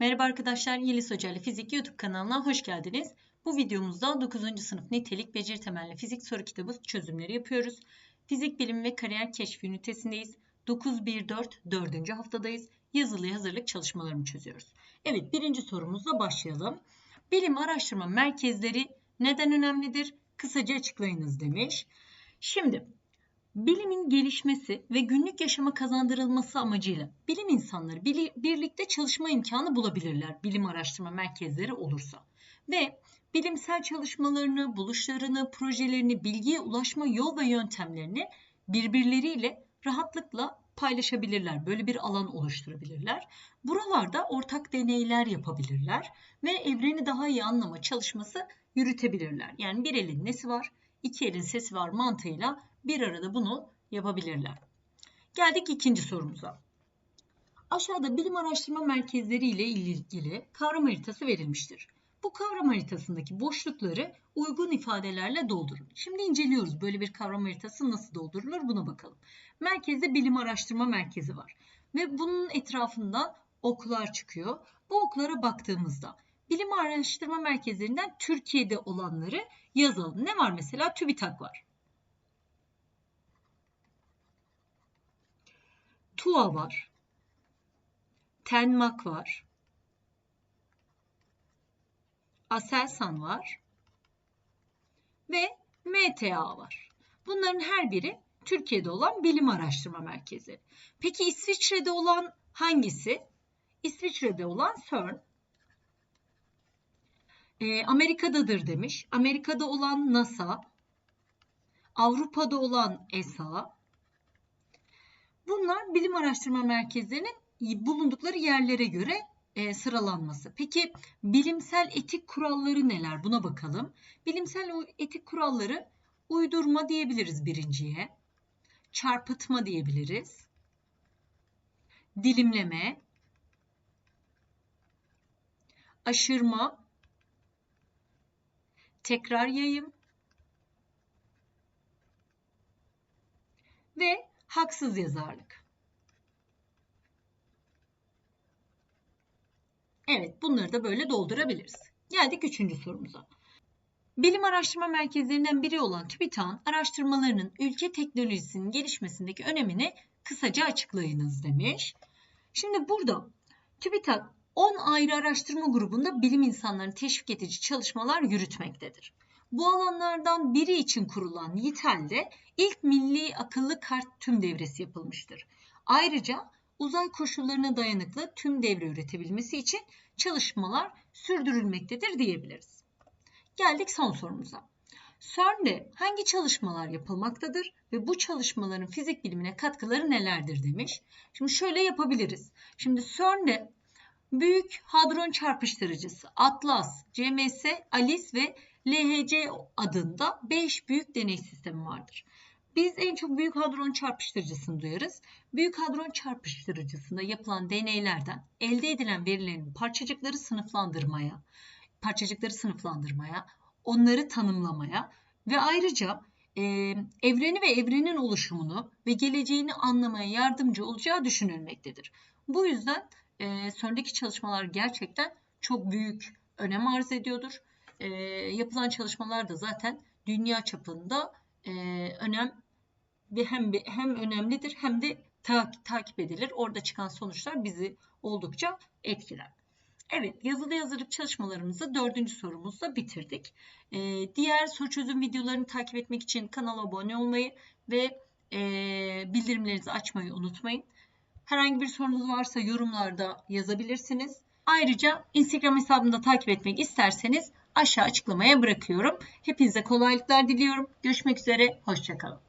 Merhaba arkadaşlar, Yeliz Hoca ile Fizik YouTube kanalına hoş geldiniz. Bu videomuzda 9. sınıf nitelik beceri temelli fizik soru kitabı çözümleri yapıyoruz. Fizik bilimi ve kariyer keşfi ünitesindeyiz. 914 4. haftadayız. Yazılı hazırlık çalışmalarını çözüyoruz. Evet, birinci sorumuzla başlayalım. Bilim araştırma merkezleri neden önemlidir? Kısaca açıklayınız demiş. Şimdi Bilimin gelişmesi ve günlük yaşama kazandırılması amacıyla bilim insanları birlikte çalışma imkanı bulabilirler bilim araştırma merkezleri olursa. Ve bilimsel çalışmalarını, buluşlarını, projelerini, bilgiye ulaşma yol ve yöntemlerini birbirleriyle rahatlıkla paylaşabilirler. Böyle bir alan oluşturabilirler. Buralarda ortak deneyler yapabilirler ve evreni daha iyi anlama çalışması yürütebilirler. Yani bir elin nesi var, iki elin sesi var mantığıyla bir arada bunu yapabilirler. Geldik ikinci sorumuza. Aşağıda bilim araştırma merkezleri ile ilgili kavram haritası verilmiştir. Bu kavram haritasındaki boşlukları uygun ifadelerle doldurun. Şimdi inceliyoruz böyle bir kavram haritası nasıl doldurulur buna bakalım. Merkezde bilim araştırma merkezi var ve bunun etrafından oklar çıkıyor. Bu oklara baktığımızda bilim araştırma merkezlerinden Türkiye'de olanları yazalım. Ne var mesela? TÜBİTAK var. TUA var. Tenmak var. Aselsan var. Ve MTA var. Bunların her biri Türkiye'de olan bilim araştırma merkezi. Peki İsviçre'de olan hangisi? İsviçre'de olan CERN. E, Amerika'dadır demiş. Amerika'da olan NASA. Avrupa'da olan ESA. Bunlar bilim araştırma merkezlerinin bulundukları yerlere göre e, sıralanması. Peki bilimsel etik kuralları neler? Buna bakalım. Bilimsel etik kuralları uydurma diyebiliriz birinciye. Çarpıtma diyebiliriz. Dilimleme, aşırma, tekrar yayım ve haksız yazarlık. Evet bunları da böyle doldurabiliriz. Geldik üçüncü sorumuza. Bilim araştırma merkezlerinden biri olan TÜBİTAK'ın araştırmalarının ülke teknolojisinin gelişmesindeki önemini kısaca açıklayınız demiş. Şimdi burada TÜBİTAK 10 ayrı araştırma grubunda bilim insanlarını teşvik edici çalışmalar yürütmektedir. Bu alanlardan biri için kurulan YİTEL'de ilk milli akıllı kart tüm devresi yapılmıştır. Ayrıca uzay koşullarına dayanıklı tüm devre üretebilmesi için çalışmalar sürdürülmektedir diyebiliriz. Geldik son sorumuza. CERN'de hangi çalışmalar yapılmaktadır ve bu çalışmaların fizik bilimine katkıları nelerdir demiş. Şimdi şöyle yapabiliriz. Şimdi CERN'de büyük hadron çarpıştırıcısı Atlas, CMS, ALICE ve LHC adında 5 büyük deney sistemi vardır. Biz en çok büyük hadron çarpıştırıcısını duyarız. Büyük hadron çarpıştırıcısında yapılan deneylerden elde edilen verilerin parçacıkları sınıflandırmaya, parçacıkları sınıflandırmaya, onları tanımlamaya ve ayrıca e, evreni ve evrenin oluşumunu ve geleceğini anlamaya yardımcı olacağı düşünülmektedir. Bu yüzden e, sondaki çalışmalar gerçekten çok büyük önem arz ediyordur e, yapılan çalışmalar da zaten dünya çapında e, önem bir hem hem önemlidir hem de ta, takip edilir. Orada çıkan sonuçlar bizi oldukça etkiler. Evet, yazılı yazılık çalışmalarımızı dördüncü sorumuzla bitirdik. Ee, diğer soru çözüm videolarını takip etmek için kanala abone olmayı ve e, bildirimlerinizi açmayı unutmayın. Herhangi bir sorunuz varsa yorumlarda yazabilirsiniz. Ayrıca Instagram hesabımda takip etmek isterseniz aşağı açıklamaya bırakıyorum. Hepinize kolaylıklar diliyorum. Görüşmek üzere, hoşçakalın.